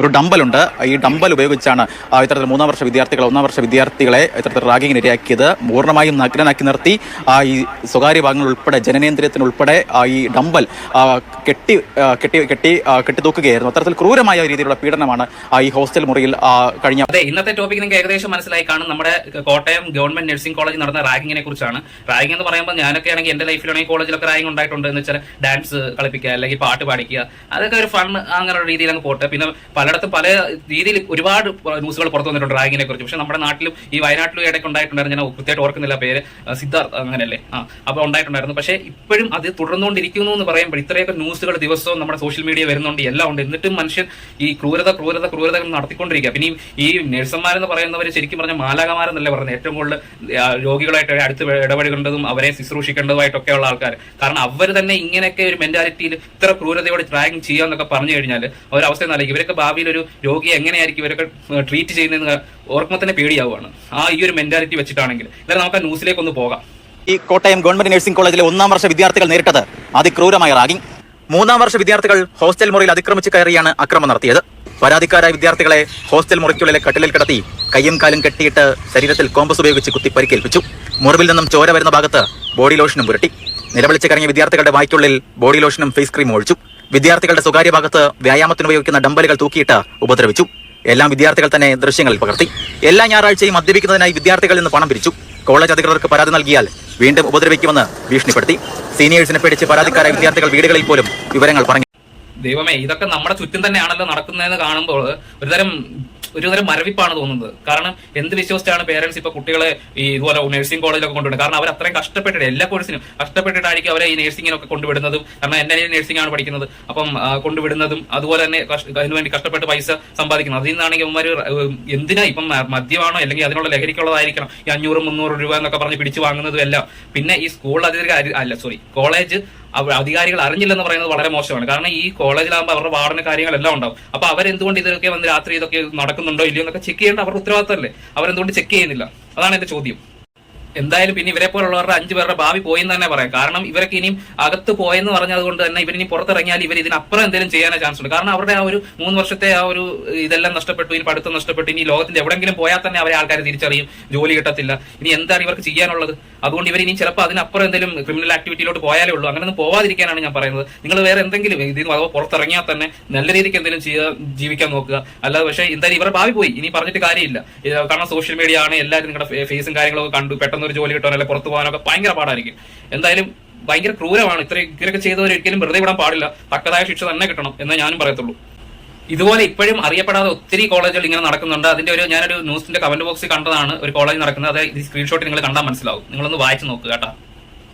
ഒരു ഡമ്പലുണ്ട്. ഈ ഡമ്പൽ ഉപയോഗിച്ചാണ് ഇത്തരത്തിൽ മൂന്നാം വർഷ വിദ്യാർത്ഥികൾ ഒന്നാം വർഷ വിദ്യാർത്ഥികളെ ഇത്തരത്തിൽ റാഗിങ്ങിന് ഇരയാക്കിയത്. പൂർണമായും നഗ്നനാക്കി നിർത്തി. ആ, ഈ സ്വകാര്യ ഭാഗങ്ങൾ ഉൾപ്പെടെ ജനനേന്ദ്രിയത്തിനുൾപ്പെടെ ഈ ഡമ്പൽ കെട്ടി കെട്ടി കെട്ടി കെട്ടിത്തൂക്കുകയായിരുന്നു. അത്തരത്തിൽ ക്രൂരമായ രീതിയിലുള്ള പീഡനമാണ് ഈ ഹോസ്റ്റൽ മുറിയിൽ കഴിഞ്ഞ അതെ ഇന്നത്തെ ടോപ്പിക് നിങ്ങൾക്ക് ഏകദേശം മനസ്സിലായി കാണും. നമ്മുടെ കോട്ടയം ഗവൺമെന്റ് നഴ്സിംഗ് കോളേജിൽ നടന്ന റാഗിങ്ങിനെ കുറിച്ചാണ്. റാഗിംഗ് എന്ന് പറയുമ്പോൾ ഞാനൊക്കെ ആണെങ്കിൽ എന്റെ ലൈഫിലാണെങ്കിൽ കോളേജിലൊക്കെ റാഗിങ് ഉണ്ടായിട്ടുണ്ട് എന്ന് വെച്ചാൽ ഡാൻസ് കളിപ്പിക്കുക അല്ലെങ്കിൽ പാട്ട് പാടിക്കുക. അതൊക്കെ ഒരു ഫൺ അങ്ങനെയുള്ള രീതിയിൽ അങ്ങ് പോട്ടെ. പിന്നെ പലയിടത്തും പല രീതിയിൽ ഒരുപാട് ന്യൂസുകൾ പുറത്തു വന്നിട്ടുണ്ട് റാഗിനെ കുറിച്ച്. പക്ഷെ നമ്മുടെ നാട്ടിലും ഈ വയനാട്ടിലും ഇടയ്ക്ക് ഉണ്ടായിട്ടുണ്ടായിരുന്നു. ഞാൻ കൃത്യമായിട്ട് ഓർക്കുന്നില്ല പേര്. സിദ്ധാർത്ഥ് അങ്ങനെയല്ലേ? ആ അപ്പോൾ ഉണ്ടായിട്ടുണ്ടായിരുന്നു. പക്ഷേ ഇപ്പോഴും അത് തുടർന്നുകൊണ്ടിരിക്കുന്നു എന്ന് പറയുമ്പോൾ ഇത്രയൊക്കെ ന്യൂസുകൾ ദിവസവും നമ്മുടെ സോഷ്യൽ മീഡിയ വരുന്നുണ്ട്. എല്ലാം ഉണ്ട്. എന്നിട്ടും മനുഷ്യൻ ഈ ക്രൂരത ക്രൂരത ക്രൂരത നടത്തിക്കൊണ്ടിരിക്കുക പിന്നെ ഈ- നഴ്സന്മാരെന്ന് പറയുന്നവർ ശരിക്കും പറഞ്ഞ മാലാകമാരെന്നല്ലേ പറയുന്നത്. ഏറ്റവും കൂടുതൽ രോഗികളായിട്ട് അടുത്ത് ഇടപെടേണ്ടതും അവരെ ശുശ്രൂഷിക്കേണ്ടതുമായിട്ടൊക്കെ ഉള്ള ആൾക്കാർ കാരണം അവർ തന്നെ ഇങ്ങനെയൊക്കെ ഒരു മെന്റാലിറ്റിയിൽ ഇത്ര ക്രൂരതയോടെ ട്രാക്കിംഗ് ചെയ്യാന്നൊക്കെ പറഞ്ഞു കഴിഞ്ഞാൽ അവരവസ്ഥ അവസ്ഥ നല്ല ഇവരൊക്കെ ഭാവിയിൽ ഒരു രോഗിയെ എങ്ങനെയായിരിക്കും ഇവരൊക്കെ ട്രീറ്റ് ചെയ്യുന്നതെന്ന് ഓർക്കുമ്പോൾ തന്നെ പേടിയാവുകയാണ്. ആ ഈ ഒരു മെന്റാലിറ്റി വെച്ചിട്ടാണെങ്കിൽ. എന്തായാലും നമുക്ക് ആ ന്യൂസിലേക്ക് ഒന്ന് പോകാം. ഈ കോട്ടയം ഗവൺമെന്റ് നഴ്സിംഗ് കോളേജിലെ ഒന്നാം വർഷ വിദ്യാർത്ഥികൾ നേരിട്ടത് അതിക്രൂരമായ റാഗിംഗ്. മൂന്നാം വർഷ വിദ്യാർത്ഥികൾ ഹോസ്റ്റൽ മുറിയിൽ അതിക്രമിച്ച് കയറിയാണ് അക്രമം നടത്തിയത്. പരാതിക്കാരായ വിദ്യാർത്ഥികളെ ഹോസ്റ്റൽ മുറിക്കുള്ളിലെ കട്ടിലിൽ കിടത്തി കയ്യും കാലും കെട്ടിയിട്ട് ശരീരത്തിൽ കോമ്പസ് ഉപയോഗിച്ച് കുത്തി പരിക്കേൽപ്പിച്ചു. മുറിവിൽ നിന്നും ചോര വരുന്ന ഭാഗത്ത് ബോഡി ലോഷനും പുരട്ടി. നിലവിളിച്ച് കറങ്ങിയ വിദ്യാർത്ഥികളുടെ വായ്ക്കുള്ളിൽ ബോഡി ലോഷനും ഫേസ് ക്രീമും ഒഴിച്ചു. വിദ്യാർത്ഥികളുടെ സ്വകാര്യ ഭാഗത്ത് വ്യായാമത്തിന് ഉപയോഗിക്കുന്ന ഡമ്പലുകൾ തൂക്കിയിട്ട് ഉപദ്രവിച്ചു. എല്ലാം വിദ്യാർത്ഥികൾ തന്നെ ദൃശ്യങ്ങളിൽ പകർത്തി. എല്ലാ ഞായറാഴ്ചയും മദ്യപിക്കുന്നതിനായി വിദ്യാർത്ഥികളിൽ നിന്ന് പണം പിരിച്ചു. കോളേജ് അധികൃതർക്ക് പരാതി നൽകിയാൽ വീണ്ടും ഉപദ്രവിക്കുമെന്ന് ഭീഷണിപ്പെടുത്തി. സീനിയേഴ്സിനെ പേടിച്ച് പരാതിക്കാരായ വിദ്യാർത്ഥികൾ വീടുകളിൽ പോലും വിവരങ്ങൾ പറഞ്ഞു. ദൈവമേ ഇതൊക്കെ നമ്മുടെ ചുറ്റും തന്നെയാണല്ലോ നടക്കുന്നതെന്ന് കാണുമ്പോൾ ഒരുതരം ഒരുതരം മരവിപ്പാണ് തോന്നുന്നത്. കാരണം എന്ത് വിശ്വസിച്ചാണ് പേരൻസ് ഇപ്പൊ കുട്ടികളെ ഈ ഇതുപോലെ നഴ്സിംഗ് കോളേജിലൊക്കെ കൊണ്ടുവിടുന്നത് കാരണം അവർ അത്രയും കഷ്ടപ്പെട്ടിട്ട് എല്ലാ കോഴ്സിനും കഷ്ടപ്പെട്ടിട്ടായിരിക്കും അവരെ ഈ നഴ്സിംഗിനൊക്കെ കൊണ്ടുവിടുന്നതും. കാരണം എന്റെ നഴ്സിംഗ് ആണ് പഠിക്കുന്നത്. അപ്പം കൊണ്ടുവിടുന്നതും അതുപോലെ തന്നെ അതിനുവേണ്ടി കഷ്ടപ്പെട്ട് പൈസ സമ്പാദിക്കുന്നത്. അതിൽ നിന്നാണെങ്കിൽ അവന്മാർ എന്തിനാ ഇപ്പം മദ്യമാണോ അല്ലെങ്കിൽ അതിനുള്ള ലഹരിക്കുള്ളതായിരിക്കണം. ഈ അഞ്ഞൂറ് മുന്നൂറ് രൂപ എന്നൊക്കെ പറഞ്ഞ് പിടിച്ചു വാങ്ങുന്നതും എല്ലാം. പിന്നെ ഈ സ്കൂൾ അധികൃതർ അല്ല സോറി കോളേജ് അധികാരികൾ അറിഞ്ഞില്ലെന്ന് പറയുന്നത് വളരെ മോശമാണ്. കാരണം ഈ കോളേജിലാകുമ്പോൾ അവരുടെ വാർഡിന് കാര്യങ്ങളെല്ലാം ഉണ്ടാവും. അപ്പൊ അവരെന്തുകൊണ്ട് ഇതൊക്കെ വന്ന് രാത്രി ഇതൊക്കെ നടക്കുന്നുണ്ടോ ഇല്ലയോ എന്നൊക്കെ ചെക്ക് ചെയ്യേണ്ട അവരുടെ ഉത്തരവാദിത്തമല്ലേ? അവരെന്തുകൊണ്ട് ചെക്ക് ചെയ്യുന്നില്ല? അതാണ് എന്റെ ചോദ്യം. എന്തായാലും പിന്നെ ഇവരെ പോലുള്ളവരുടെ അഞ്ചു പേരുടെ ഭാവി പോയെന്ന് തന്നെ പറയാം. കാരണം ഇവരൊക്കെ ഇനിയും അകത്ത് പോയെന്ന് പറഞ്ഞത് കൊണ്ട് തന്നെ ഇവരിനി പുറത്തിറങ്ങിയാൽ ഇവർ ഇതിനപ്പുറം എന്തെങ്കിലും ചെയ്യാനേ ചാൻസ് ഉണ്ട് കാരണം അവരുടെ ആ ഒരു മൂന്ന് വർഷത്തെ ആ ഒരു ഇതെല്ലാം നഷ്ടപ്പെട്ടു ഇനി പഠിത്തം നഷ്ടപ്പെട്ടു ഇനി ലോകത്തിൽ എവിടെങ്കിലും പോയാൽ തന്നെ അവരെ ആൾക്കാർ തിരിച്ചറിയും. ജോലി കിട്ടത്തില്ല. ഇനി എന്താണ് ഇവർക്ക് ചെയ്യാനുള്ളത്? അതുകൊണ്ട് ഇവർ ഇനി ചിലപ്പോൾ അതിനപ്പുറം എന്തെങ്കിലും ക്രിമിനൽ ആക്ടിവിറ്റിയിലോട്ട് പോയാലേ ഉള്ളൂ. അങ്ങനെ ഒന്നും പോവാതിരിക്കാനാണ് ഞാൻ പറയുന്നത്. നിങ്ങൾ വേറെ എന്തെങ്കിലും ഇതിൽ പുറത്തിറങ്ങിയാൽ തന്നെ നല്ല രീതിക്ക് എന്തെങ്കിലും ചെയ്യാൻ ജീവിക്കാൻ നോക്കുക. അല്ലാതെ പക്ഷേ എന്തായാലും ഇവരുടെ ഭാവി പോയി. ഇനി പറഞ്ഞിട്ട് കാര്യമില്ല. കാരണം സോഷ്യൽ മീഡിയ ആണ്. എല്ലാവരും നിങ്ങളുടെ ഫേസും കാര്യങ്ങളൊക്കെ കണ്ടു. പെട്ടെന്ന് ഒരു ജോലി കിട്ടാൻ അല്ലെങ്കിൽ പുറത്തു പോകാനൊക്കെ ഭയങ്കര പാടായിരിക്കും. എന്തായാലും ഭയങ്കര ക്രൂരമാണ്. ഇത്രയും ഇങ്ങനെയൊക്കെ ചെയ്തവർ ഒരിക്കലും വെറുതെ വിടാൻ പാടില്ല. തക്കതായ ശിക്ഷ തന്നെ കിട്ടണം എന്നേ ഞാനും പറയത്തുള്ളൂ. ഇതുപോലെ ഇപ്പോഴും അറിയപ്പെടാതെ ഒത്തിരി കോളേജുകൾ ഇങ്ങനെ നടക്കുന്നുണ്ട്. അതിന്റെ ഒരു ഞാനൊരു ന്യൂസിന്റെ കമന്റ് ബോക്സിൽ കണ്ടതാണ് ഒരു കോളേജ് നടക്കുന്നത്. അത് ഈ സ്ക്രീൻഷോട്ട് നിങ്ങൾ കണ്ടാൽ മനസ്സിലാവും. നിങ്ങളൊന്ന് വായിച്ചു നോക്കുക കേട്ടോ.